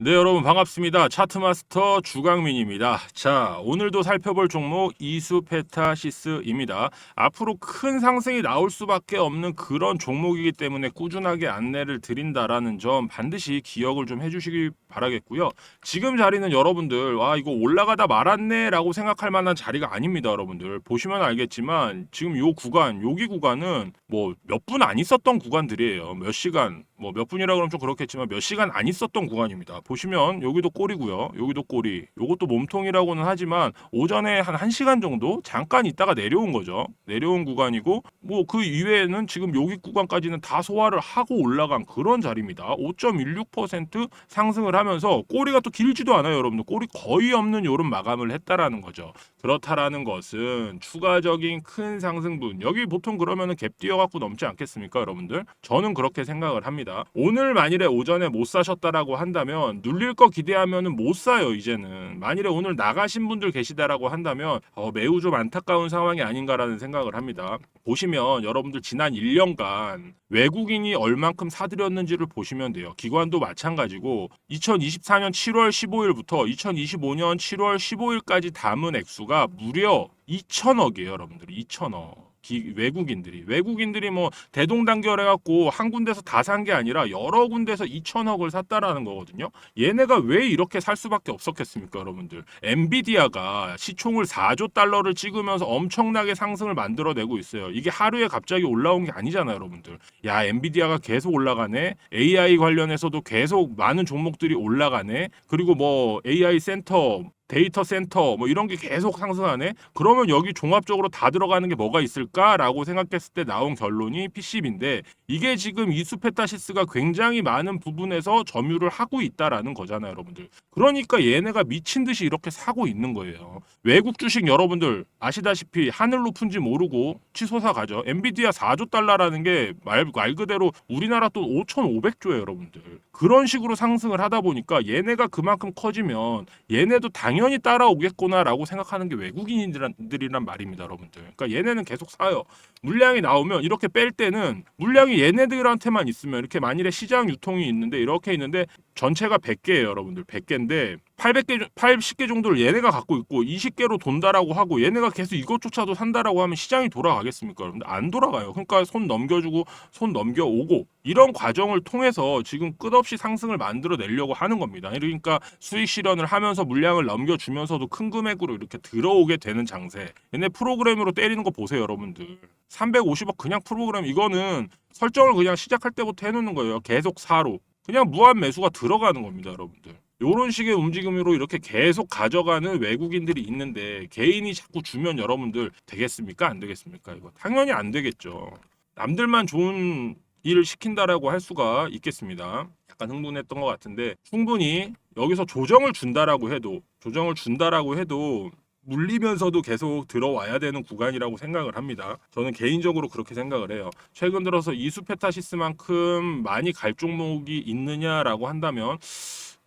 네, 여러분 반갑습니다. 차트마스터 주강민입니다. 자, 오늘도 살펴볼 종목 이수페타시스입니다. 앞으로 큰 상승이 나올 수밖에 없는 그런 종목이기 때문에 꾸준하게 안내를 드린다라는 점 반드시 기억을 좀 해주시기 바라겠고요. 지금 자리는 여러분들 와 이거 올라가다 말았네라고 생각할 만한 자리가 아닙니다, 여러분들. 보시면 알겠지만 지금 요 구간, 여기 구간은 뭐 몇 분 안 있었던 구간들이에요. 몇 시간, 뭐 몇 분이라 그러면 좀 그렇겠지만 몇 시간 안 있었던 구간입니다. 보시면 여기도 꼬리고요. 여기도 꼬리. 요것도 몸통이라고는 하지만 오전에 한 1시간 정도 잠깐 있다가 내려온 거죠. 내려온 구간이고 뭐 그 이외에는 지금 여기 구간까지는 다 소화를 하고 올라간 그런 자리입니다. 5.16% 상승을 하면서 꼬리가 또 길지도 않아요, 여러분들. 꼬리 거의 없는 요런 마감을 했다라는 거죠. 그렇다라는 것은 추가적인 큰 상승분 여기 보통 그러면은 갭 뛰어 갖고 넘지 않겠습니까 여러분들 저는 그렇게 생각을 합니다 오늘 만일에 오전에 못 사셨다라고 한다면 눌릴 거 기대하면은 못 사요 이제는 만일에 오늘 나가신 분들 계시다라고 한다면 어, 매우 좀 안타까운 상황이 아닌가라는 생각을 합니다 보시면 여러분들 지난 1년간 외국인이 얼만큼 사들였는지를 보시면 돼요. 기관도 마찬가지고 2024년 7월 15일부터 2025년 7월 15일까지 담은 액수가 무려 2천억이에요, 여러분들. 2천억. 기, 외국인들이 외국인들이 뭐 대동단결해 갖고 한 군데서 다 산 게 아니라 여러 군데서 2천억을 샀다라는 거거든요. 얘네가 왜 이렇게 살 수밖에 없었겠습니까, 여러분들? 엔비디아가 시총을 4조 달러를 찍으면서 엄청나게 상승을 만들어내고 있어요. 이게 하루에 갑자기 올라온 게 아니잖아요, 여러분들. 야, 엔비디아가 계속 올라가네. AI 관련해서도 계속 많은 종목들이 올라가네. 그리고 뭐 AI 센터 데이터 센터 뭐 이런 게 계속 상승하네. 그러면 여기 종합적으로 다 들어가는 게 뭐가 있을까라고 생각했을 때 나온 결론이 PCB인데 이게 지금 이수페타시스가 굉장히 많은 부분에서 점유를 하고 있다라는 거잖아요, 여러분들. 그러니까 얘네가 미친 듯이 이렇게 사고 있는 거예요. 외국 주식 여러분들 아시다시피 하늘 높은지 모르고 치솟아 가죠. 엔비디아 4조 달러라는 게 말 말 그대로 우리나라 돈 5,500조예요, 여러분들. 그런 식으로 상승을 하다 보니까 얘네가 그만큼 커지면 얘네도 당연히 따라오겠구나라고 생각하는 게 외국인들이란 말입니다, 여러분들. 그러니까 얘네는 계속 사요. 물량이 나오면 이렇게 뺄 때는 물량이 얘네들한테만 있으면 이렇게 만일에 시장 유통이 있는데 이렇게 있는데 전체가 100개예요, 여러분들. 100개인데 800개 80개 정도를 얘네가 갖고 있고 20개로 돈다라고 하고 얘네가 계속 이것조차도 산다라고 하면 시장이 돌아가겠습니까, 여러분들? 안 돌아가요. 그러니까 손 넘겨주고 손 넘겨오고 이런 과정을 통해서 지금 끝없이 상승을 만들어 내려고 하는 겁니다. 그러니까 수익 실현을 하면서 물량을 넘겨주면서도 큰 금액으로 이렇게 들어오게 되는 장세. 얘네 프로그램으로 때리는 거 보세요, 여러분들. 350억 그냥 프로그램 이거는 설정을 그냥 시작할 때부터 해놓는 거예요. 계속 사로. 그냥 무한 매수가 들어가는 겁니다, 여러분들. 요런 식의 움직임으로 이렇게 계속 가져가는 외국인들이 있는데 개인이 자꾸 주면 여러분들 되겠습니까? 안 되겠습니까? 이거 당연히 안 되겠죠. 남들만 좋은 일을 시킨다라고 할 수가 있겠습니다. 약간 흥분했던 것 같은데 충분히 여기서 조정을 준다라고 해도 조정을 준다라고 해도 물리면서도 계속 들어와야 되는 구간이라고 생각을 합니다. 저는 개인적으로 그렇게 생각을 해요. 최근 들어서 이수페타시스만큼 많이 갈 종목이 있느냐라고 한다면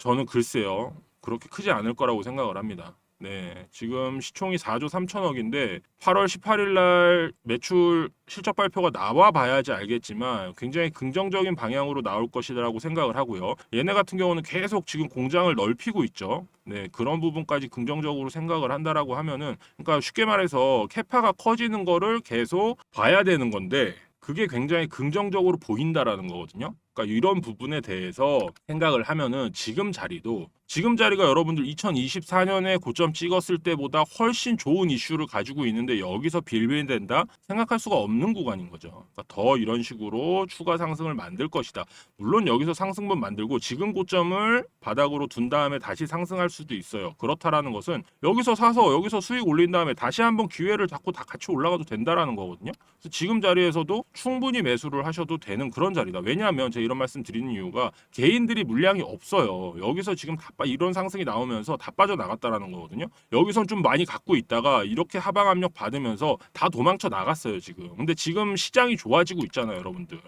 저는 글쎄요. 그렇게 크지 않을 거라고 생각을 합니다. 네. 지금 시총이 4조 3천억인데 8월 18일 날 매출 실적 발표가 나와 봐야지 알겠지만 굉장히 긍정적인 방향으로 나올 것이라고 생각을 하고요. 얘네 같은 경우는 계속 지금 공장을 넓히고 있죠. 네, 그런 부분까지 긍정적으로 생각을 한다라고 하면은 그러니까 쉽게 말해서 캐파가 커지는 거를 계속 봐야 되는 건데 그게 굉장히 긍정적으로 보인다라는 거거든요. 그러니까 이런 부분에 대해서 생각을 하면은 지금 자리도 지금 자리가 여러분들 2024년에 고점 찍었을 때보다 훨씬 좋은 이슈를 가지고 있는데 여기서 빌빌된다 생각할 수가 없는 구간인 거죠. 그러니까 더 이런 식으로 추가 상승을 만들 것이다. 물론 여기서 상승분 만들고 지금 고점을 바닥으로 둔 다음에 다시 상승할 수도 있어요. 그렇다라는 것은 여기서 사서 여기서 수익 올린 다음에 다시 한번 기회를 잡고 다 같이 올라가도 된다라는 거거든요. 그래서 지금 자리에서도 충분히 매수를 하셔도 되는 그런 자리다. 왜냐하면 제가 이런 말씀 드리는 이유가 개인들이 물량이 없어요. 여기서 지금 다 빠- 이런 상승이 나오면서 다 빠져나갔다라는 거거든요. 여기선 좀 많이 갖고 있다가 이렇게 하방 압력 받으면서 다 도망쳐 나갔어요, 지금. 근데 지금 시장이 좋아지고 있잖아요, 여러분들.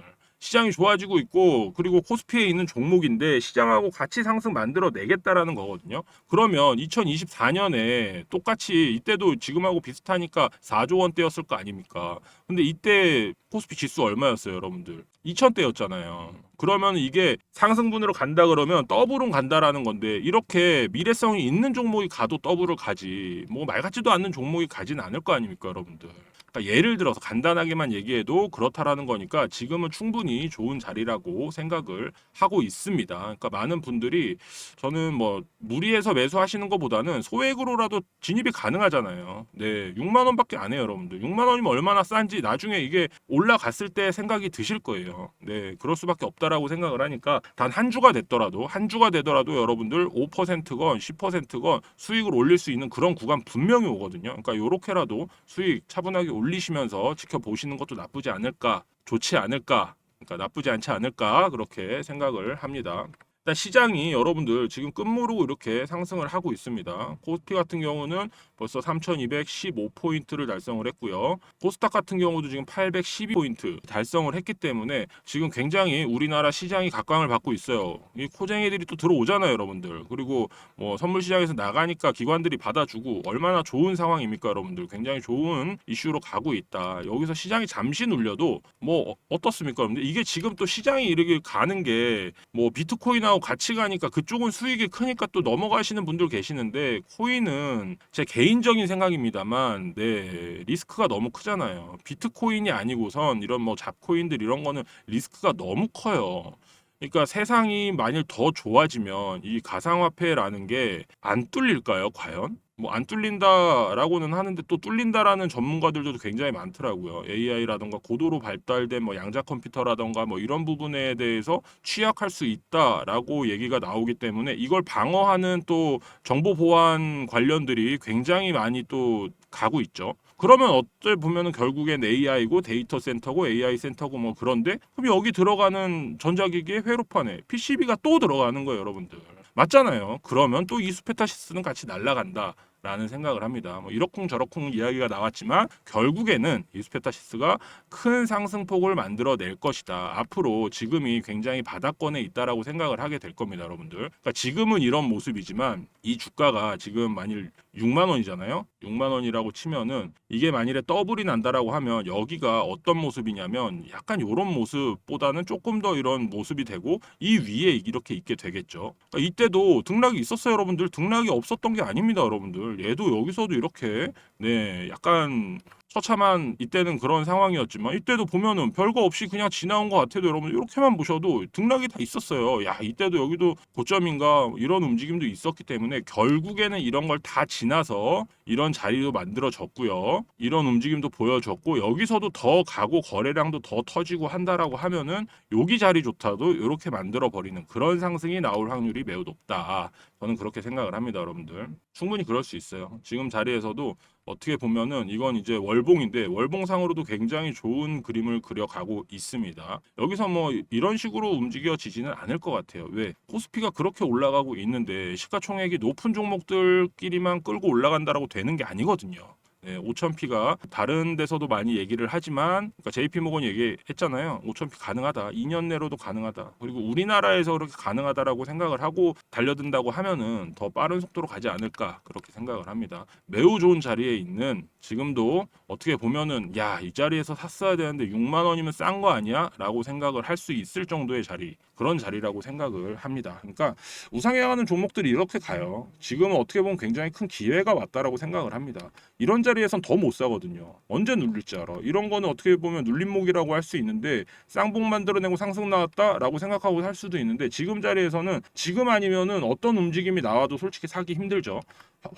시장이 좋아지고 있고 그리고 코스피에 있는 종목인데 시장하고 같이 상승 만들어 내겠다라는 거거든요. 그러면 2024년에 똑같이 이때도 지금하고 비슷하니까 4조 원대였을 거 아닙니까? 근데 이때 코스피 지수 얼마였어요, 여러분들? 2천대였잖아요. 그러면 이게 상승분으로 간다 그러면 더블은 간다라는 건데 이렇게 미래성이 있는 종목이 가도 더블을 가지 뭐 말 같지도 않는 종목이 가진 않을 거 아닙니까, 여러분들? 그러니까 예를 들어서 간단하게만 얘기해도 그렇다라는 거니까 지금은 충분히 좋은 자리라고 생각을 하고 있습니다. 그러니까 많은 분들이 저는 뭐 무리해서 매수하시는 것보다는 소액으로라도 진입이 가능하잖아요. 네, 6만 원밖에 안 해요, 여러분들. 6만 원이면 얼마나 싼지 나중에 이게 올라갔을 때 생각이 드실 거예요. 네, 그럴 수밖에 없다라고 생각을 하니까 단 한 주가 됐더라도 한 주가 되더라도 여러분들 5%건 10%건 수익을 올릴 수 있는 그런 구간 분명히 오거든요. 그러니까 요렇게라도 수익 차분하게 올 리시면서 지켜보시는 것도 나쁘지 않을까, 좋지 않을까, 그러니까 나쁘지 않지 않을까 그렇게 생각을 합니다. 일단 시장이 여러분들 지금 끝모르고 이렇게 상승을 하고 있습니다. 코스피 같은 경우는 벌써 3,215포인트를 달성을 했고요. 코스닥 같은 경우도 지금 812포인트 달성을 했기 때문에 지금 굉장히 우리나라 시장이 각광을 받고 있어요. 이 코쟁이들이 또 들어오잖아요, 여러분들. 그리고 뭐 선물 시장에서 나가니까 기관들이 받아주고 얼마나 좋은 상황입니까, 여러분들. 굉장히 좋은 이슈로 가고 있다. 여기서 시장이 잠시 눌려도 뭐 어- 어떻습니까, 여러분들? 이게 지금 또 시장이 이렇게 가는 게 뭐 비트코인하고 같이 가니까 그쪽은 수익이 크니까 또 넘어가시는 분들 계시는데 코인은 제 개인적인 생각입니다만 네 리스크가 너무 크잖아요. 비트코인이 아니고선 이런 뭐 잡코인들 이런 거는 리스크가 너무 커요. 그러니까 세상이 만일 더 좋아지면 이 가상화폐라는 게 안 뚫릴까요, 과연? 뭐 안 뚫린다라고는 하는데 또 뚫린다라는 전문가들도 굉장히 많더라고요. AI라던가 고도로 발달된 뭐 양자 컴퓨터라던가 뭐 이런 부분에 대해서 취약할 수 있다라고 얘기가 나오기 때문에 이걸 방어하는 또 정보 보안 관련들이 굉장히 많이 또 가고 있죠. 그러면 어때 보면은 결국엔 AI고 데이터 센터고 AI 센터고 뭐 그런데 그럼 여기 들어가는 전자기기의 회로판에 PCB가 또 들어가는 거예요, 여러분들. 맞잖아요. 그러면 또 이 수페타시스는 같이 날아간다. 라는 생각을 합니다. 뭐 이러쿵 저러쿵 이야기가 나왔지만 결국에는 이수페타시스가 큰 상승폭을 만들어낼 것이다. 앞으로 지금이 굉장히 바닥권에 있다라고 생각을 하게 될 겁니다, 여러분들. 그러니까 지금은 이런 모습이지만 이 주가가 지금 만일 6만 원이잖아요. 6만 원이라고 치면은 이게 만일에 더블이 난다라고 하면 여기가 어떤 모습이냐면 약간 이런 모습보다는 조금 더 이런 모습이 되고 이 위에 이렇게 있게 되겠죠. 그러니까 이때도 등락이 있었어요, 여러분들. 등락이 없었던 게 아닙니다, 여러분들. 얘도 여기서도 이렇게 네 약간 처참한 이때는 그런 상황이었지만 이때도 보면은 별거 없이 그냥 지나온 것 같아도 여러분 이렇게만 보셔도 등락이 다 있었어요. 야 이때도 여기도 고점인가 이런 움직임도 있었기 때문에 결국에는 이런 걸 다 지나서 이런 자리도 만들어졌고요. 이런 움직임도 보여줬고 여기서도 더 가고 거래량도 더 터지고 한다라고 하면은 여기 자리 좋다도 이렇게 만들어 버리는 그런 상승이 나올 확률이 매우 높다. 저는 그렇게 생각을 합니다, 여러분들. 충분히 그럴 수 있어요. 지금 자리에서도 어떻게 보면은 이건 이제 월봉인데 월봉상으로도 굉장히 좋은 그림을 그려가고 있습니다. 여기서 뭐 이런 식으로 움직여지지는 않을 것 같아요. 왜? 코스피가 그렇게 올라가고 있는데 시가총액이 높은 종목들끼리만 끌고 올라간다라고 되는 게 아니거든요. 네, 5,000P가 다른 데서도 많이 얘기를 하지만 그러니까 JP모건이 얘기했잖아요. 5,000P 가능하다. 2년 내로도 가능하다. 그리고 우리나라에서 그렇게 가능하다라고 생각을 하고 달려든다고 하면은 더 빠른 속도로 가지 않을까 그렇게 생각을 합니다. 매우 좋은 자리에 있는 지금도 어떻게 보면은 야, 이 자리에서 샀어야 되는데 6만 원이면 싼 거 아니야?라고 생각을 할 수 있을 정도의 자리. 그런 자리라고 생각을 합니다. 그러니까 우상향하는 종목들이 이렇게 가요. 지금은 어떻게 보면 굉장히 큰 기회가 왔다라고 생각을 합니다. 이런 자리에선 더 못 사거든요. 언제 눌릴지 알아. 이런 거는 어떻게 보면 눌림목이라고 할 수 있는데 쌍봉 만들어내고 상승 나왔다라고 생각하고 살 수도 있는데 지금 자리에서는 지금 아니면은 어떤 움직임이 나와도 솔직히 사기 힘들죠.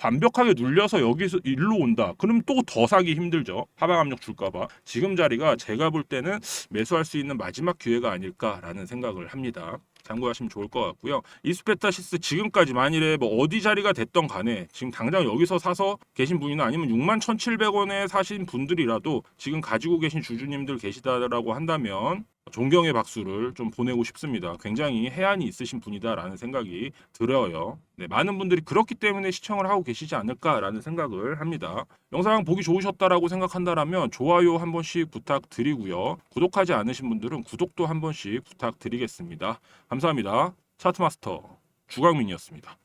완벽하게 눌려서 여기서 일로 온다. 그럼 또 더 사기 힘들죠. 하방 압력 줄까봐. 지금 자리가 제가 볼 때는 매수할 수 있는 마지막 기회가 아닐까라는 생각을 합니다. 참고하시면 좋을 것 같고요. 이스페타시스 지금까지 만일에 뭐 어디 자리가 됐던 간에 지금 당장 여기서 사서 계신 분이나 아니면 6만 1,700원에 사신 분들이라도 지금 가지고 계신 주주님들 계시다라고 한다면 존경의 박수를 좀 보내고 싶습니다. 굉장히 해안이 있으신 분이다라는 생각이 들어요. 네, 많은 분들이 그렇기 때문에 시청을 하고 계시지 않을까라는 생각을 합니다. 영상 보기 좋으셨다라고 생각한다라면 좋아요 한 번씩 부탁드리고요. 구독하지 않으신 분들은 구독도 한 번씩 부탁드리겠습니다. 감사합니다. 차트마스터 주광민이었습니다.